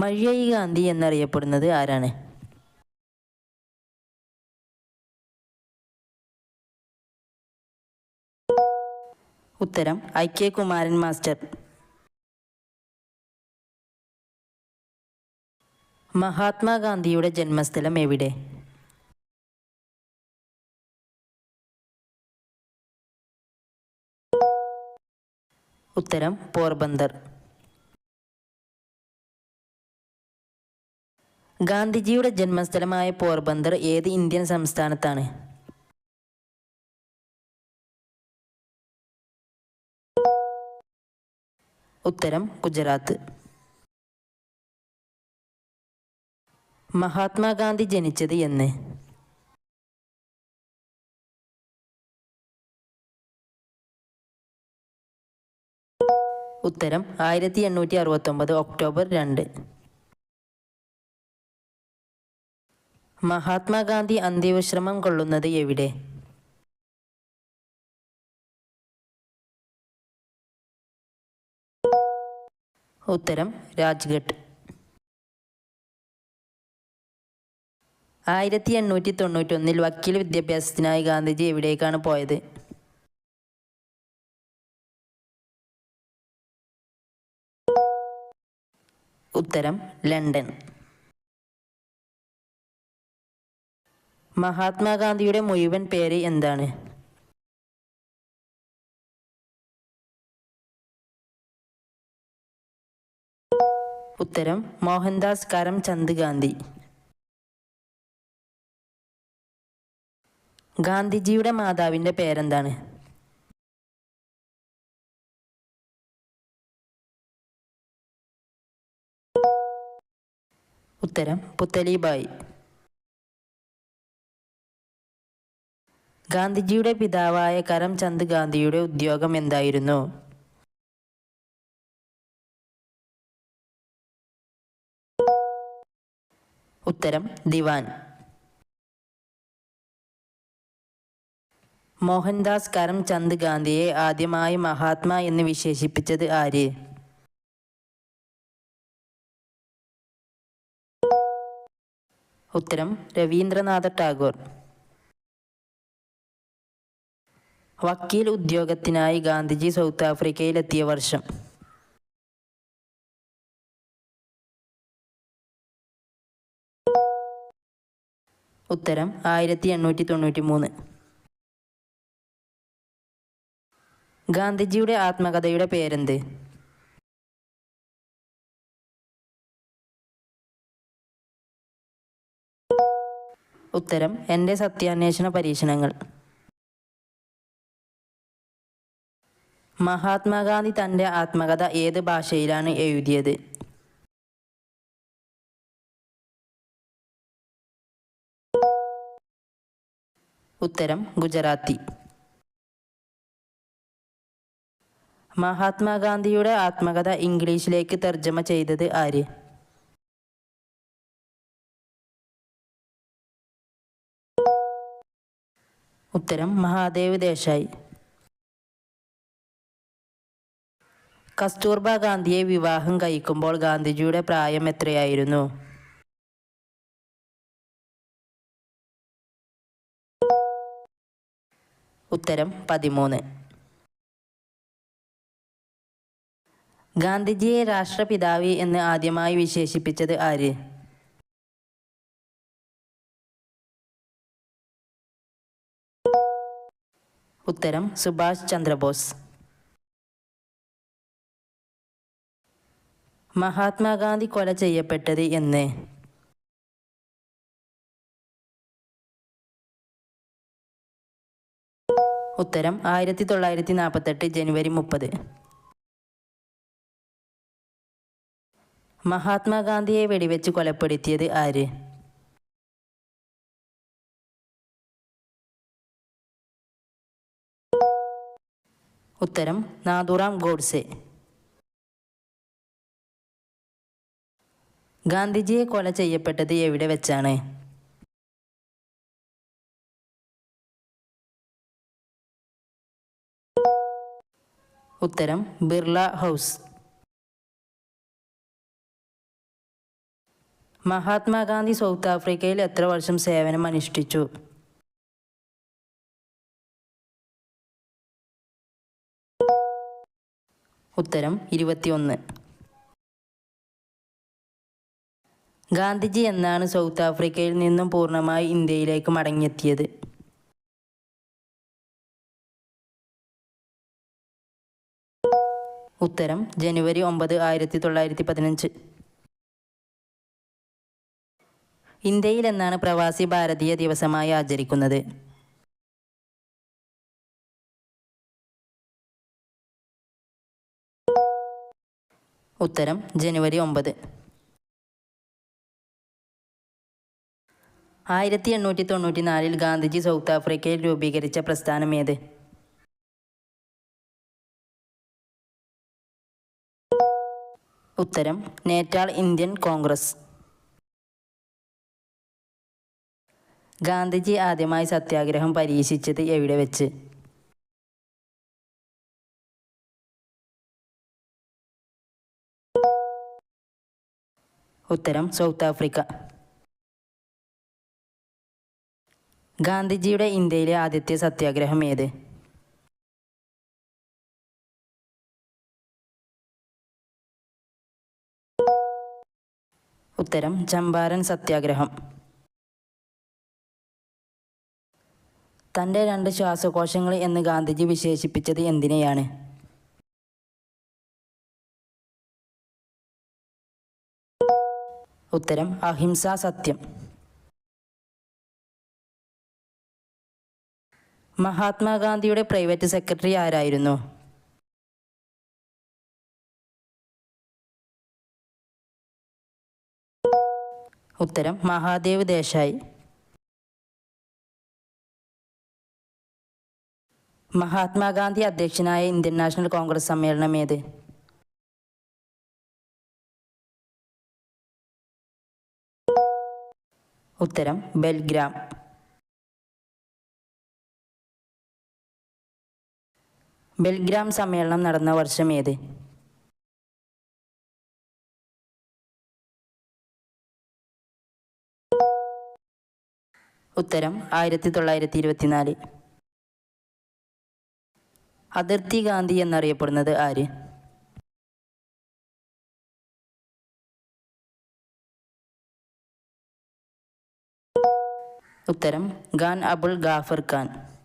മഴയായി ഗാന്ധി എന്നറിയപ്പെടുന്നത് ആരാണ്? ഉത്തരം ഐ കെ കുമാരൻ മാസ്റ്റർ. മഹാത്മാഗാന്ധിയുടെ ജന്മസ്ഥലം എവിടെ? ഉത്തരം പോർബന്ദർ. ഗാന്ധിജിയുടെ ജന്മസ്ഥലമായ പോർബന്ദർ ഏത് ഇന്ത്യൻ സംസ്ഥാനത്താണ്? ഉത്തരം ഗുജറാത്ത്. മഹാത്മാഗാന്ധി ജനിച്ചത് എന്ന്. ഉത്തരം ആയിരത്തി എണ്ണൂറ്റി അറുപത്തൊമ്പത് ഒക്ടോബർ രണ്ട്. മഹാത്മാഗാന്ധി അന്ത്യവിശ്രമം കൊള്ളുന്നത് എവിടെ? ഉത്തരം രാജ്ഘട്ട്. ആയിരത്തി എണ്ണൂറ്റി തൊണ്ണൂറ്റൊന്നിൽ വക്കീൽ വിദ്യാഭ്യാസത്തിനായി ഗാന്ധിജി എവിടേക്കാണ് പോയത്? ഉത്തരം ലണ്ടൻ. മഹാത്മാഗാന്ധിയുടെ മുഴുവൻ പേര് എന്താണ്? ഉത്തരം മോഹൻദാസ് കരംചന്ദ് ഗാന്ധി. ഗാന്ധിജിയുടെ മാതാവിന്റെ പേരെന്താണ്? ഉത്തരം പുത്തലിബായി. ഗാന്ധിജിയുടെ പിതാവായ കരംചന്ദ് ഗാന്ധിയുടെ ഉദ്യോഗം എന്തായിരുന്നു? ഉത്തരം ദിവാൻ. മോഹൻദാസ് കരംചന്ദ് ഗാന്ധിയെ ആദ്യമായി മഹാത്മാ എന്ന് വിശേഷിപ്പിച്ചത് ആര്? ഉത്തരം രവീന്ദ്രനാഥ ടാഗോർ. വക്കീൽ ഉദ്യോഗത്തിനായി ഗാന്ധിജി സൗത്ത് ആഫ്രിക്കയിലെത്തിയ വർഷം. ഉത്തരം ആയിരത്തി എണ്ണൂറ്റി തൊണ്ണൂറ്റി മൂന്ന് ഗാന്ധിജിയുടെ ആത്മകഥയുടെ പേരെന്ത്? ഉത്തരം എന്റെ സത്യാന്വേഷണ പരീക്ഷണങ്ങൾ. മഹാത്മാഗാന്ധി തന്റെ ആത്മകഥ ഏത് ഭാഷയിലാണ് എഴുതിയത്? ഉത്തരം ഗുജറാത്തി. മഹാത്മാഗാന്ധിയുടെ ആത്മകഥ ഇംഗ്ലീഷിലേക്ക് തർജമ ചെയ്തത് ആര്? ഉത്തരം മഹാദേവ് ദേശായി. കസ്തൂർബ ഗാന്ധിയെ വിവാഹം കഴിക്കുമ്പോൾ ഗാന്ധിജിയുടെ പ്രായം എത്രയായിരുന്നു? ഉത്തരം പതിമൂന്ന്. ഗാന്ധിജിയെ രാഷ്ട്രപിതാവ് എന്ന് ആദ്യമായി വിശേഷിപ്പിച്ചത് ആര്? ഉത്തരം സുഭാഷ് ചന്ദ്രബോസ്. മഹാത്മാഗാന്ധി കൊല ചെയ്യപ്പെട്ടത് എന്ന്. ഉത്തരം ആയിരത്തി തൊള്ളായിരത്തി നാൽപ്പത്തെട്ട് ജനുവരി മുപ്പത്. മഹാത്മാഗാന്ധിയെ വെടിവെച്ച് കൊലപ്പെടുത്തിയത് ആര്? ഉത്തരം നാഥുറാം ഗോഡ്സെ. ഗാന്ധിജിയെ കൊല ചെയ്യപ്പെട്ടത് എവിടെ വെച്ചാണ്? ഉത്തരം ബിർള ഹൗസ്. മഹാത്മാഗാന്ധി സൗത്ത് ആഫ്രിക്കയിൽ എത്ര വർഷം സേവനം അനുഷ്ഠിച്ചു? ഉത്തരം ഇരുപത്തിയൊന്ന്. ഗാന്ധിജി എന്നാണ് സൗത്ത് ആഫ്രിക്കയിൽ നിന്നും പൂർണമായി ഇന്ത്യയിലേക്ക് മടങ്ങിയെത്തിയത്. ഉത്തരം ജനുവരി ഒമ്പത് ആയിരത്തി തൊള്ളായിരത്തി പതിനഞ്ച്. ഇന്ത്യയിൽ എന്നാണ് പ്രവാസി ഭാരതീയ ദിവസമായി ആചരിക്കുന്നത്? ഉത്തരം ജനുവരി ഒമ്പത്. ആയിരത്തി എണ്ണൂറ്റി തൊണ്ണൂറ്റി നാലിൽ ഗാന്ധിജി സൗത്ത് ആഫ്രിക്കയിൽ രൂപീകരിച്ച പ്രസ്ഥാനം ഏത് ഉത്തരം നേറ്റാൾ ഇന്ത്യൻ കോൺഗ്രസ്. ഗാന്ധിജി ആദ്യമായി സത്യാഗ്രഹം പരീക്ഷിച്ചത് എവിടെ വെച്ച്? ഉത്തരം സൗത്ത് ആഫ്രിക്ക. ഗാന്ധിജിയുടെ ഇന്ത്യയിലെ ആദ്യത്തെ സത്യാഗ്രഹം ഏത്? ഉത്തരം ചമ്പാരൻ സത്യാഗ്രഹം. തന്റെ രണ്ട് ശ്വാസകോശങ്ങൾ എന്ന് ഗാന്ധിജി വിശേഷിപ്പിച്ചത് എന്തിനെയാണ്? ഉത്തരം അഹിംസ സത്യം. മഹാത്മാഗാന്ധിയുടെ പ്രൈവറ്റ് സെക്രട്ടറി ആരായിരുന്നു? ഉത്തരം മഹാദേവ് ദേശായി. മഹാത്മാഗാന്ധി അധ്യക്ഷനായ ഇന്ത്യൻ നാഷണൽ കോൺഗ്രസ് സമ്മേളനം ഏത്? ഉത്തരം ബെൽഗ്രാം. ബെൽഗ്രാം സമ്മേളനം നടന്ന വർഷം ഏത്? ഉത്തരം ആയിരത്തി തൊള്ളായിരത്തി ഇരുപത്തിനാല്. അതിർത്തി ഗാന്ധി എന്നറിയപ്പെടുന്നത് ആര്? ഉത്തരം ഖാൻ അബുൾ ഗാഫർ ഖാൻ.